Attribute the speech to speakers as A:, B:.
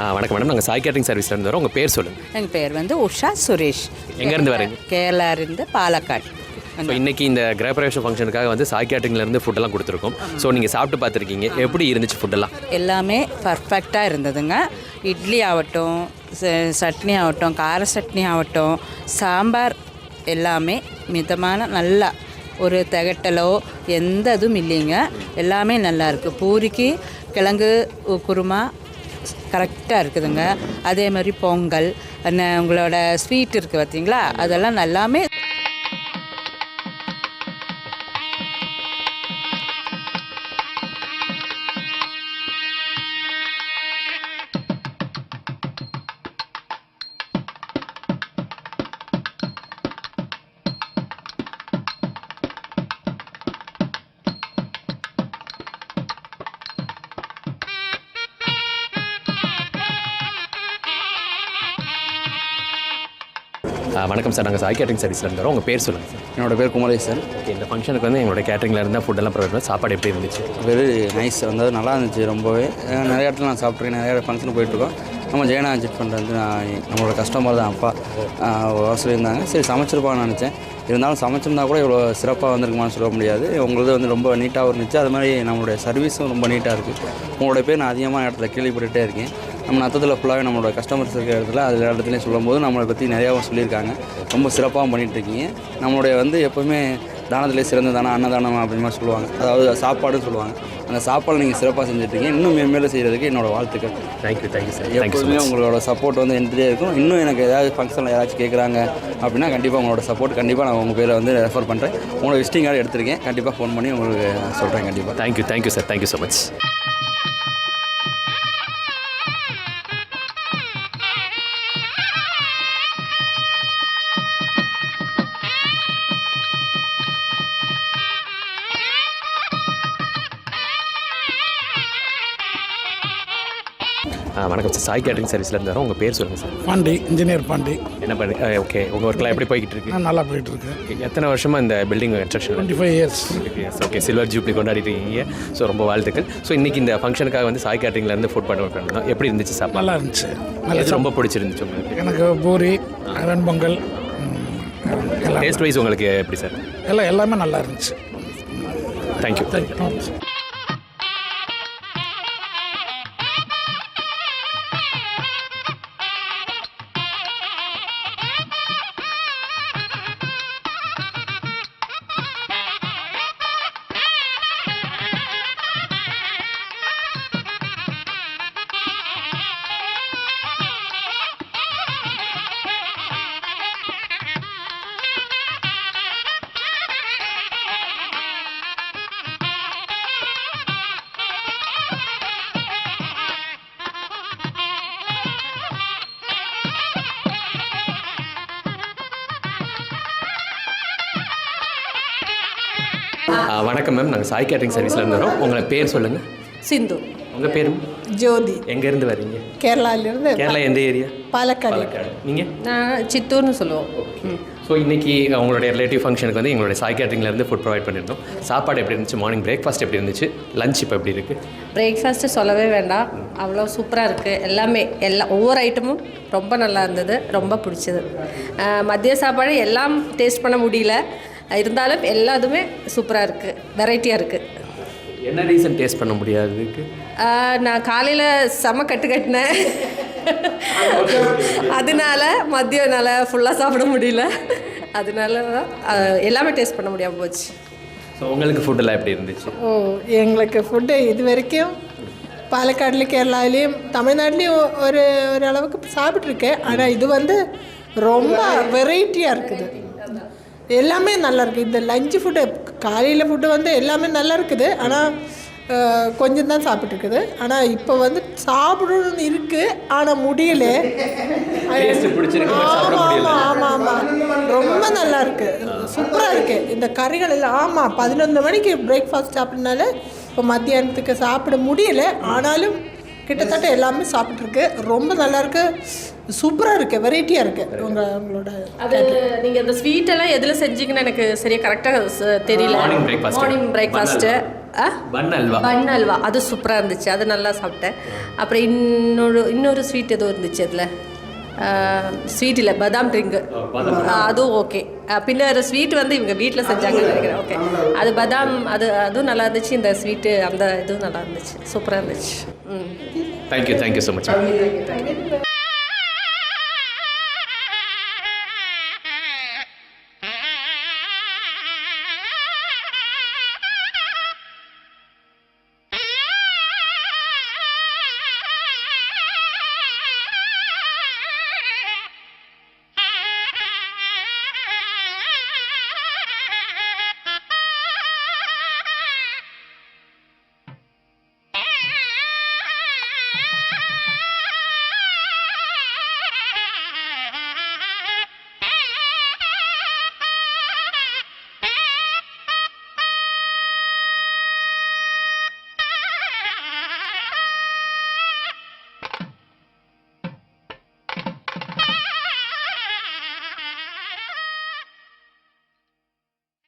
A: ஆ, வணக்கம் மேடம். நாங்கள் சாய் கேட்டரிங் சர்வீஸ்லேருந்து வரோம். உங்கள் பேர் சொல்லுங்கள்
B: எங்கள் பேர் வந்து உஷா சுரேஷ்.
A: எங்கேருந்து வரீங்க?
B: கேரளா இருந்து பாலக்காடு.
A: ஸோ இன்னைக்கு இந்த கிரகப்பிரவேச ஃபங்க்ஷனுக்காக வந்து சாய் கேட்டரிங்லேருந்து ஃபுட்டெல்லாம் கொடுத்துருக்கோம். ஸோ நீங்கள் சாப்பிட்டு பார்த்துருக்கீங்க. எப்படி இருந்துச்சு ஃபுட்டெல்லாம்
B: எல்லாமே? பர்ஃபெக்டாக இருந்ததுங்க. இட்லி ஆகட்டும் சட்னி ஆகட்டும் கார சட்னி ஆகட்டும் சாம்பார் எல்லாமே மிதமான நல்லா ஒரு திகட்டலோ எந்த இதுவும் இல்லைங்க. எல்லாமே நல்லா இருக்குது பூரிக்கு கிழங்கு குருமா கரெக்டாக இருக்குதுங்க. அதே மாதிரி பொங்கல் என்ன உங்களோட ஸ்வீட் இருக்குது பார்த்தீங்களா அதெல்லாம் நல்லாமே
A: வணக்கம் சார். நாங்கள் சாய் கேட்டரிங் சர்வீஸ்லேருந்து வரோம். உங்கள் பேர் சொல்லுங்கள் சார்.
C: என்னோட பேர் குமரேசன்
A: ஓகே இந்த ஃபங்க்ஷனுக்கு வந்து எங்களோட கேட்டரிங்கில் இருந்தால் ஃபுட்டெல்லாம் ப்ரொவைட் பண்ணி சாப்பாடு எப்படி இருந்துச்சு?
C: வெரி நைஸ் வந்து நல்லா இருந்துச்சு ரொம்பவே. நிறைய இடத்துல நான் சாப்பிட்ருக்கேன் நிறைய ஃபங்க்ஷனுக்கு போயிட்டுருக்கோம். நம்ம ஜெயனா அஜிட் பண்ணுறது நான் நம்மளோட கஸ்டமர் தான். அப்பா சொல்லியிருந்தாங்க. சரி சமைச்சிருப்பான்னு நினச்சேன். இருந்தாலும் சமைச்சிருந்தா கூட இவ்வளோ சிறப்பாக வந்திருக்குமான்னு சொல்ல முடியாது. உங்களது வந்து ரொம்ப நீட்டாகவும் இருந்துச்சு. அது மாதிரி நம்மளுடைய சர்வீஸும் ரொம்ப நீட்டாக இருக்குது உங்களோட பேர் நான் அதிகமான இடத்துல கேள்விப்பட்டுட்டே இருக்கேன். நம்ம நத்தத்தில் ஃபுல்லாகவே நம்மளோட கஸ்டமர்ஸ் இருக்கிற இடத்துல அது இடத்துலையும் சொல்லும்போது நம்மளை பற்றி நிறையாவும் சொல்லியிருக்காங்க. ரொம்ப சிறப்பாகவும் பண்ணிகிட்டு இருக்கீங்க. நம்மளுடைய வந்து எப்போவுமே தானத்திலே சிறந்த தானம் அன்னதானம் அப்படின்னு மாதிரி சொல்லுவாங்க. அதாவது சாப்பாடுன்னு சொல்லுவாங்க. அந்த சாப்பாடு நீங்கள் சிறப்பாக செஞ்சுட்ருக்கீங்க இன்னும் மேம்மேலும் செய்கிறதுக்கு என்னோட வாழ்த்துக்கள்.
A: தேங்க்யூ தேங்க்யூ சார்
C: எப்போதுமே உங்களோட சப்போர்ட் வந்து இருந்துகிட்டே இருக்கும். இன்னும் எனக்கு ஏதாவது ஃபங்க்ஷனில் ஏதாச்சும் கேட்குறாங்க அப்படின்னா கண்டிப்பாக உங்களோட சப்போர்ட் கண்டிப்பாக நான் உங்கள் பேரை வந்து ரெஃபர் பண்ணுறேன் உங்களோட விசிட்டிங் கார்டு எடுத்திருக்கேன். கண்டிப்பாக ஃபோன் பண்ணி உங்களுக்கு சொல்கிறேன் கண்டிப்பாக
A: thank you thank you sir thank you so much வணக்கம் சார். சாய் கேட்டரிங் சர்வீஸ்லேருந்து வரோம் உங்கள் பேர் சொல்லுங்கள் சார்.
D: பாண்டி இன்ஜினியர் பாண்டி.
A: என்ன பண்ணி ஓகே. உங்கள் ஒர்க்கெலாம் எப்படி போய்கிட்டு இருக்கு
D: நல்லா போயிட்டு இருக்கேன்
A: Okay, எத்தனை வருஷமாக இந்த building construction
D: twenty five years
A: okay silver jubilee கொண்டாடிட்டு இருக்கீங்க ஸோ ரொம்ப வாழ்த்துக்கள். ஸோ இன்னைக்கு இந்த ஃபங்க்ஷனுக்காக வந்து சாய் கேட்டரிங்லேருந்து ஃபுட் பண்ண பண்ணணும். எப்படி இருந்துச்சு சாப்பாடு?
D: நல்லா இருந்துச்சு. நல்லா
A: ரொம்ப பிடிச்சிருந்துச்சு உங்களுக்கு?
D: எனக்கு பூரி ம், எல்லாம்.
A: டேஸ்ட் வைஸ் உங்களுக்கு எப்படி சார்?
D: எல்லாம் எல்லாமே நல்லா இருந்துச்சு.
A: தேங்க்யூ
D: தேங்க்யூ
A: வணக்கம் மேம். நாங்கள் சாய் கேட்டரிங் சர்வீஸ்லேருந்து வரோம். உங்களை பேர் சொல்லுங்கள்
E: சிந்து.
A: உங்கள் பேரும்
E: ஜோதி.
A: எங்கேருந்து வரீங்க?
E: கேரளாவிலிருந்து
A: கேரளா எந்த ஏரியா?
E: பாலக்காடு.
A: பாலக்காடு. நீங்கள்
E: நான் சித்தூர்னு சொல்லுவோம்.
A: ஸோ இன்னைக்கு உங்களுடைய ரிலேட்டிவ் ஃபங்க்ஷனுக்கு வந்து எங்களுடைய சாய் கேட்டரிங்லேருந்து ஃபுட் ப்ரொவைட் பண்ணியிருந்தோம். சாப்பாடு எப்படி இருந்துச்சு? மார்னிங் பிரேக்ஃபாஸ்ட் எப்படி இருந்துச்சு? லஞ்ச் இப்போ எப்படி இருக்குது
E: பிரேக்ஃபாஸ்ட்டு சொல்லவே வேண்டாம். அவ்வளோ சூப்பராக இருக்குது எல்லாமே எல்லா ஒவ்வொரு ஐட்டமும் ரொம்ப நல்லா இருந்தது. ரொம்ப பிடிச்சது. மதிய சாப்பாடு எல்லாம் டேஸ்ட் பண்ண முடியல. இருந்தாலும் எல்லாத்துமே சூப்பராக இருக்குது வெரைட்டியாக இருக்குது
A: என்ன ரீசன் டேஸ்ட் பண்ண முடியாததுக்கு
E: நான் காலையில் செம கட்டு கட்டினேன். அதனால மதியம்னால ஃபுல்லாக சாப்பிட முடியல. அதனால தான் எல்லாமே டேஸ்ட் பண்ண முடியாமல் போச்சு.
A: ஸோ உங்களுக்கு ஃபுட்டெல்லாம் எப்படி இருந்துச்சு?
F: ஓ எங்களுக்கு ஃபுட்டு இது வரைக்கும் பாலக்காடுலேயும் கேரளாவிலையும் தமிழ்நாட்டிலையும் ஒரு ஓரளவுக்கு சாப்பிட்ருக்கேன் ஆனால் இது வந்து ரொம்ப வெரைட்டியாக இருக்குது. எல்லாமே நல்லா இருக்குது இந்த லஞ்சு ஃபுட்டு காலையில் ஃபுட்டு வந்து எல்லாமே நல்லா இருக்குது ஆனால் கொஞ்சம் தான் சாப்பிட்ருக்குது ஆனால் இப்போ வந்து சாப்பிடணும்னு இருக்குது ஆனால் முடியல. ஆமாம்
A: முடியல.
F: ஆமாம் ஆமாம் ரொம்ப நல்லா இருக்கு சூப்பராக இருக்கு. இந்த கறிகள் எல்லாம் ஆமாம் பதினொன்று மணிக்கு பிரேக்ஃபாஸ்ட் சாப்பிட்றதுனால இப்போ மத்தியானத்துக்கு சாப்பிட முடியல. ஆனாலும் கிட்டத்தட்ட எல்லாமே சாப்பிட்ருக்கு ரொம்ப நல்லா இருக்கு சூப்பராக இருக்கு வெரைட்டியாக இருக்கு உங்கள் உங்களோட
E: அது நீங்கள் இந்த ஸ்வீட் எல்லாம் எதில் செஞ்சீங்கன்னு எனக்கு சரியா கரெக்டாக தெரியல.
A: Morning breakfast.
E: மார்னிங் பிரேக்ஃபாஸ்ட்டு
G: ஆ?
A: பன் அல்வா
G: பன் அல்வா அது சூப்பராக இருந்துச்சு. அது நல்லா சாப்பிட்டேன். அப்புறம் இன்னொரு இன்னொரு ஸ்வீட் ஏதோ இருந்துச்சு அதில். ஸ்வீட் இல்லை பதாம் ட்ரிங்கு அதுவும் ஓகே பின்னர் ஸ்வீட் வந்து இவங்க வீட்டில் செஞ்சாங்கன்னு நினைக்கிறேன். ஓகே அது பதாம் அது அதுவும் நல்லா இருந்துச்சு. இந்த ஸ்வீட்டு அந்த இதுவும் நல்லா இருந்துச்சு. சூப்பராக இருந்துச்சு. ம்.
A: Thank you thank you so much